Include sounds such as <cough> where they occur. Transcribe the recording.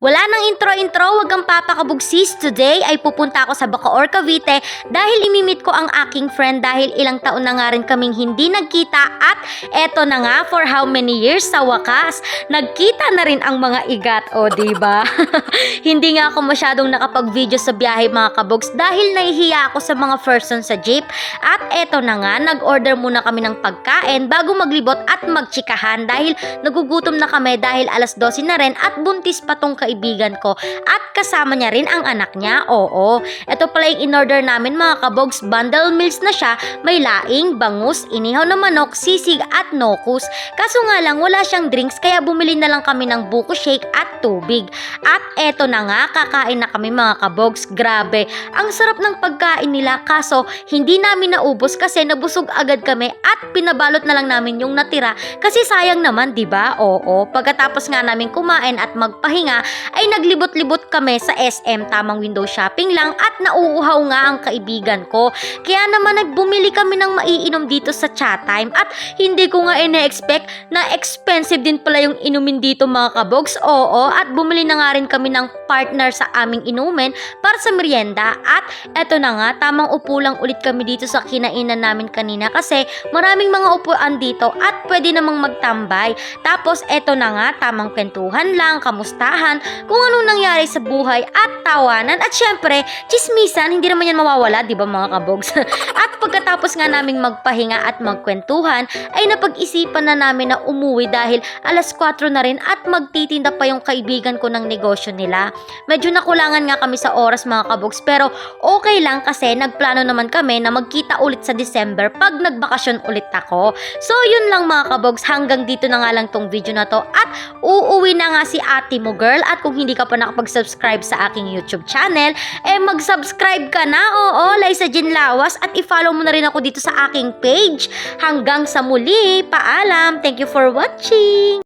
Wala nang intro-intro, wag kang papakabugsis. Today ay pupunta ako sa Bacoor, Cavite dahil imimit ko ang aking friend dahil ilang taon na nga rin kaming hindi nagkita at eto na nga for how many years sa wakas, nagkita na rin ang mga igat, o ba? <laughs> hindi nga ako masyadong nakapag-video sa biyahe mga kabugs dahil nahihiya ako sa mga person sa jeep at eto na nga, nag-order muna kami ng pagkain bago maglibot at magtsikahan dahil nagugutom na kami dahil alas 12 na rin at buntis pa tong kaibigan ko at kasama niya rin ang anak niya. Oo, ito pala yung in-order namin mga kabogs. Bundle meals na siya. May laing, bangus, inihaw na manok, sisig at nokus. Kaso nga lang wala siyang drinks kaya bumili na lang kami ng buko shake at tubig. At eto na nga, kakain na kami mga kabogs. Grabe, ang sarap ng pagkain nila kaso hindi namin naubos kasi nabusog agad kami at pinabalot na lang namin yung natira kasi sayang naman, 'di ba? Oo, pagkatapos nga namin kumain at magpahinga ay naglibot-libot kami sa SM tamang window shopping lang at nauuhaw nga ang kaibigan ko. Kaya naman nagbumili kami ng maiinom dito sa chat time at hindi ko nga ina-expect na expensive din pala yung inumin dito mga kabogs. Oo, at bumili na nga rin kami ng partner sa aming inumin para sa merienda at eto na nga, tamang upo lang ulit kami dito sa kinainan namin kanina kasi maraming mga upuan dito at pwede namang magtambay. Tapos eto na nga, tamang kwentuhan lang, kamustahan, kung anong nangyari sa buhay at tawanan at syempre, chismisan, hindi naman yan mawawala, di ba mga kabogs? <laughs> at pagkatapos nga naming magpahinga at magkwentuhan, ay napag-isipan na namin na umuwi dahil alas 4 na rin at magtitinda pa yung kaibigan ko ng negosyo nila. Medyo nakulangan nga kami sa oras mga kabogs pero okay lang kasi nagplano naman kami na magkita ulit sa December pag nagbakasyon ulit ako. So yun lang mga kabogs, hanggang dito na nga lang tong video na to at uuwi na nga si ate mo girl at kung hindi ka pa nakapag-subscribe sa aking YouTube channel, eh mag-subscribe ka na, oo, Liza Jean Lawas at i-follow mo na rin ako dito sa aking page. Hanggang sa muli, paalam, thank you for watching!